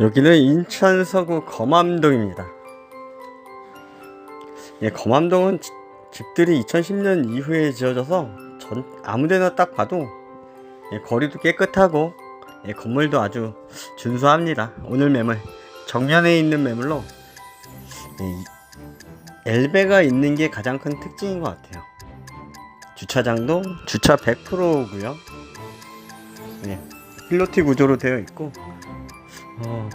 여기는 인천 서구 검암동입니다. 예, 검암동은 지- 집들이 2010년 이후에 지어져서 전 아무데나 딱 봐도 예, 거리도 깨끗하고 예, 건물도 아주 준수합니다. 오늘 매물 정면에 있는 매물로 예, 이- 엘베가 있는 게 가장 큰 특징인 것 같아요. 주차장도 주차 100%고요. 예, 필로티 구조로 되어 있고 어,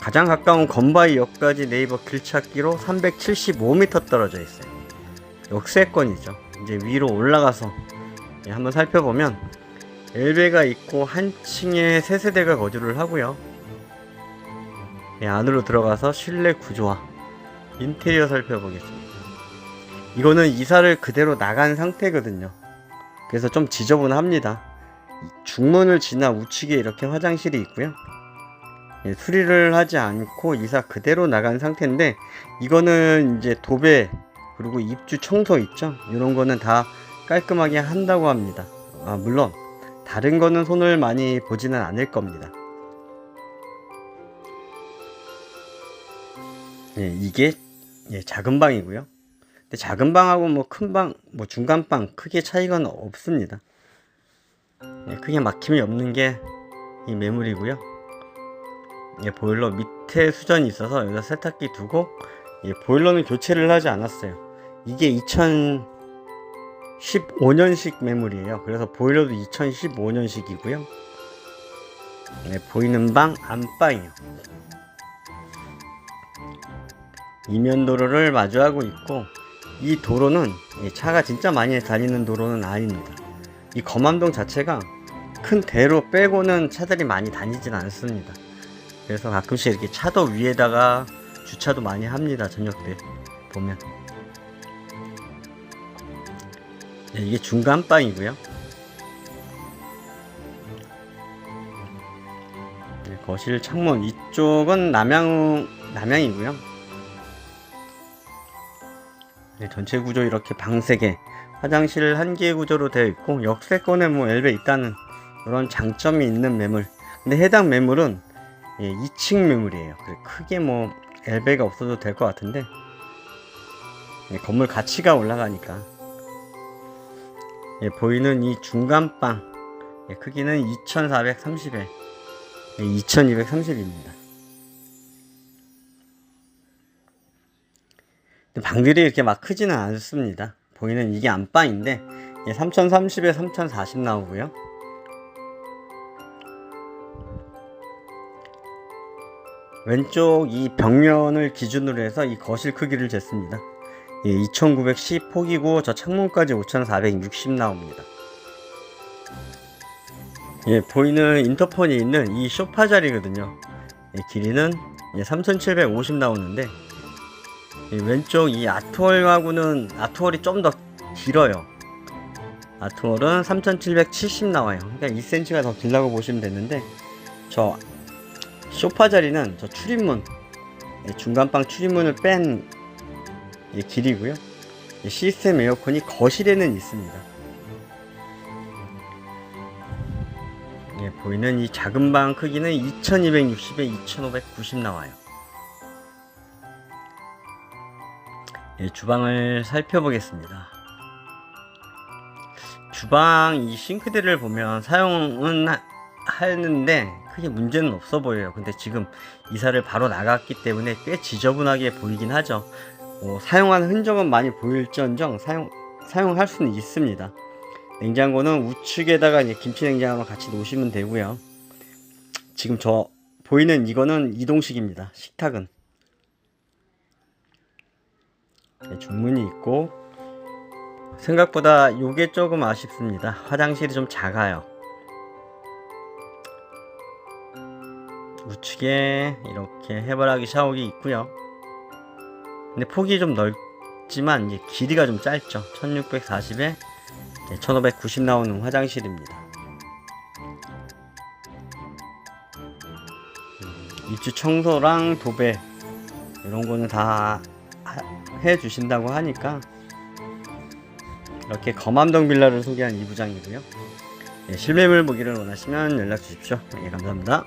가장 가까운 건바이역까지 네이버 길찾기로 375m 떨어져 있어요. 역세권이죠. 이제 위로 올라가서 예, 한번 살펴보면 엘베가 있고 한 층에 세 세대가 거주를 하고요. 예, 안으로 들어가서 실내 구조와 인테리어 살펴보겠습니다. 이거는 이사를 그대로 나간 상태거든요. 그래서 좀 지저분합니다. 이 중문을 지나 우측에 이렇게 화장실이 있고요. 예, 수리를 하지 않고 이사 그대로 나간 상태인데 이거는 이제 도배 그리고 입주 청소 있죠. 이런 거는 다 깔끔하게 한다고 합니다. 아, 물론 다른 거는 손을 많이 보지는 않을 겁니다. 예, 이게 예, 작은 방이고요. 근데 작은 방하고 뭐 큰 방, 뭐 중간 방 크게 차이가 없습니다. 예, 크게 막힘이 없는 게 이 매물이고요. 예, 보일러 밑에 수전이 있어서 여기다 세탁기 두고 예, 보일러는 교체를 하지 않았어요. 이게 2015년식 매물이에요. 그래서 보일러도 2015년식이고요. 예, 보이는 방 안방이요. 이면 도로를 마주하고 있고 이 도로는 예, 차가 진짜 많이 다니는 도로는 아닙니다. 이 검암동 자체가 큰 대로 빼고는 차들이 많이 다니진 않습니다. 그래서 가끔씩 이렇게 차도 위에다가 주차도 많이 합니다. 저녁 때 보면 네, 이게 중간 방이고요. 네, 거실 창문 이쪽은 남향 남향이고요. 네, 전체 구조 이렇게 방 3개, 화장실 한개 구조로 되어 있고 역세권에 뭐 엘베 있다는 그런 장점이 있는 매물. 근데 해당 매물은 예, 2층 매물이에요. 크게 뭐 엘베가 없어도 될 것 같은데 예, 건물 가치가 올라가니까 예, 보이는 이 중간방 예, 크기는 2430에 예, 2230입니다. 방들이 이렇게 막 크지는 않습니다. 보이는 이게 안방인데 예, 3030에 3040 나오고요. 왼쪽 이 벽면을 기준으로 해서 이 거실 크기를 쟀습니다. 예, 2910 폭이고 저 창문까지 5460 나옵니다. 예, 보이는 인터폰이 있는 이 소파 자리거든요. 예, 길이는 예, 3750 나오는데 이 왼쪽 이 아트월하고는 아트월이 좀 더 길어요. 아트월은 3770 나와요. 그러니까 2cm가 더 길다고 보시면 되는데 저 소파 자리는 저 출입문 예, 중간방 출입문을 뺀 예, 길이고요. 예, 시스템 에어컨이 거실에는 있습니다. 예, 보이는 이 작은 방 크기는 2260에 2590 나와요. 예, 주방을 살펴보겠습니다. 주방 이 싱크대를 보면 사용은 하- 하는데 크게 문제는 없어 보여요. 근데 지금 이사를 바로 나갔기 때문에 꽤 지저분하게 보이긴 하죠. 뭐 사용한 흔적은 많이 보일지언정 사용 사용할 수는 있습니다. 냉장고는 우측에다가 이제 김치 냉장고랑 같이 놓으시면 되고요. 지금 저 보이는 이거는 이동식입니다. 식탁은 네, 중문이 있고 생각보다 요게 조금 아쉽습니다. 화장실이 좀 작아요. 우측에 이렇게 해바라기 샤워기 있고요. 근데 폭이 좀 넓지만 이제 길이가 좀 짧죠. 1640에 1590 나오는 화장실입니다. 음, 입주 청소랑 도배 이런 거는 다 해 주신다고 하니까 이렇게 검암동 빌라를 소개한 이부장이고요. 예, 실매물 보기를 원하시면 연락 주십시오. 예, 감사합니다.